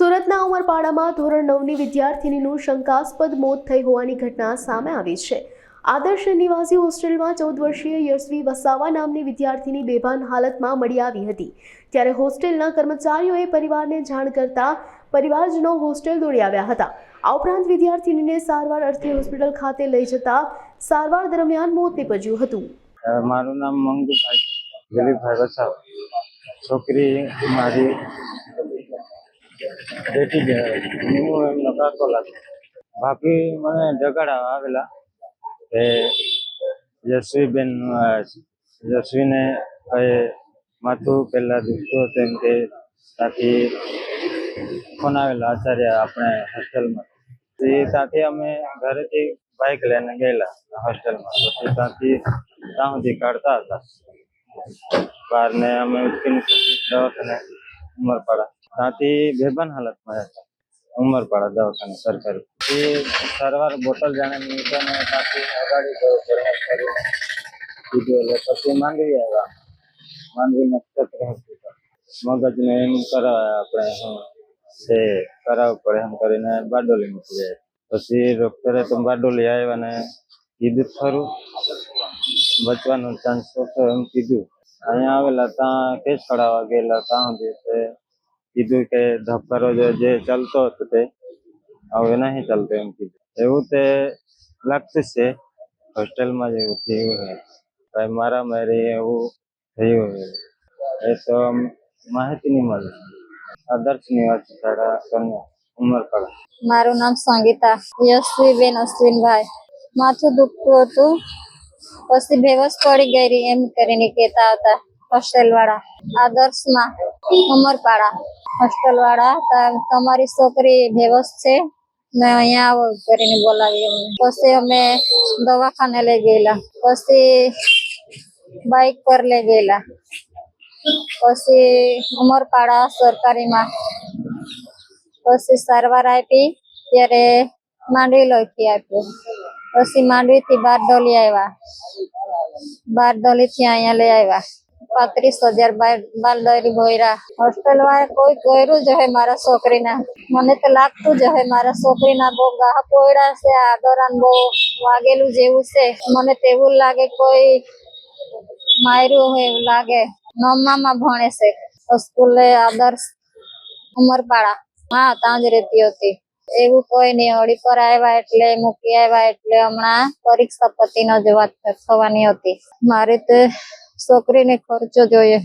સુરતના ઉમરપાડામાં ધોરણ નવની વિદ્યાર્થિનીનું શંકાસ્પદ મોત થઈ હોવાની ઘટના સામે આવી છે. આદર્શ નિવાસી હોસ્ટેલમાં ચૌદ વર્ષીય યશવી વસાવા નામની વિદ્યાર્થીની બેભાન હાલતમાં મળી આવી હતી. ત્યારે હોસ્ટેલના કર્મચારીઓએ પરિવારને જાણ કરતા પરિવારજનો હોસ્ટેલ દોડી આવ્યા હતા. આ ઉપરાંત વિદ્યાર્થિનીને સારવાર અર્થે હોસ્પિટલ ખાતે લઈ જતા સારવાર દરમિયાન મોત નીપજ્યું હતું. મારું નામ મંગુભાઈ, દિલીપભાઈ વસાવા. છોકરી મારી બેટી જાય કાકો લાગે. બાકી મને જગાડા આવેલા એ યશવીબેન યશવીને કઈ માથું પેલા દુખતું તેમ કે ત્યાંથી ફોન આવેલા, આચાર્ય, આપણે હોસ્ટેલમાં. એ ત્યાંથી અમે ઘરેથી બાઇક લઈને ગયેલા હોસ્ટેલમાં. પછી ત્યાંથી ત્યાં સુધી કાઢતા હતા. બહારને અમે દવાખાને ઉમરપાડા. ત્યાંથી બેભાન હાલતમાં હતા. ઉમરપાડા દવાખાને સરકારી. એ સારવાર બોટલ જાણે ને ત્યાંથી અગાડી ગયો પ્રયાસ કર્યો કીધું એટલે પછી માંડવી આવ્યા. માંડવી નક્ષત્ર હોસ્પિટલ મગજને એમ કરાવે આપણે શું છે, કરાવવું પડે એમ કરીને બારડોલી મૂકી જાય પછી ડોક્ટરે તો બારડોલી આવ્યા ને કીધું ખરું. બચવાનો ચાન્સ ઓછો એમ કીધું. અહીંયા આવેલા ત્યાં કેસ કઢાવવા ગયેલા ત્યાં સુધી કીધું કે ધબકારો જે જે ચાલતો હતો તે હવે નહીં ચાલતો એમ કીધું. એવું તે લાગતું જ છે. હોસ્ટેલમાં જ એવું થયું છે ભાઈ મારા મારી એવું થયું છે એ તો માહિતી નહીં મળે. આદર્શ નિવાસી શાળા કન્યા ઉમરપાડા મારું નામ સંગીતા યશવીબેન અશ્વિનભાઈ. માથું દુખતું હતું. પછી બેવસ પડી ગઈ રહી એમ કરીને કહેતા હતા હોસ્ટેલ વાળા આદર્શમાં ઉમરપાડા હોસ્ટેલ વાળા તમારી છોકરી બેવસ છે. મેં અહીંયા આવો કરીને બોલાવી અમને. પછી અમે દવાખાને લઈ ગયેલા. પછી બાઇક પર લઈ ગયેલા. પછી ઉમરપાડા સરકારીમાં. પછી સારવાર આપી, ત્યારે માંડવી લોહીથી આપ્યું. પછી માંડવીથી બારડોલી આવ્યા. બારડોલીથી અહીંયા લઈ આવ્યા. પાંત્રીસ હજાર બારડોલી ભોયરા હોસ્ટેલ વાળા કોઈ કર્યું જ હે મારા છોકરીના. મને તો લાગતું જ હે મારા છોકરીના બહુ ગાહ પોયડા છે, આ દોરાન બહુ વાગેલું જેવું છે. મને તેવું લાગે કોઈ માર્યું હોય એવું લાગે. નવમામાં ભણે છે. સ્કૂલે આદર્શ ઉમરપાડા. હા, ત્યાં જ રહેતી હતી. એવું કોઈ નહીં, હોળી પર આવ્યા એટલે, મૂકી આવ્યા એટલે હમણાં પરીક્ષા પતિનો જ વાત થવાની હતી. મારે તો છોકરીને ખર્ચો જોઈએ.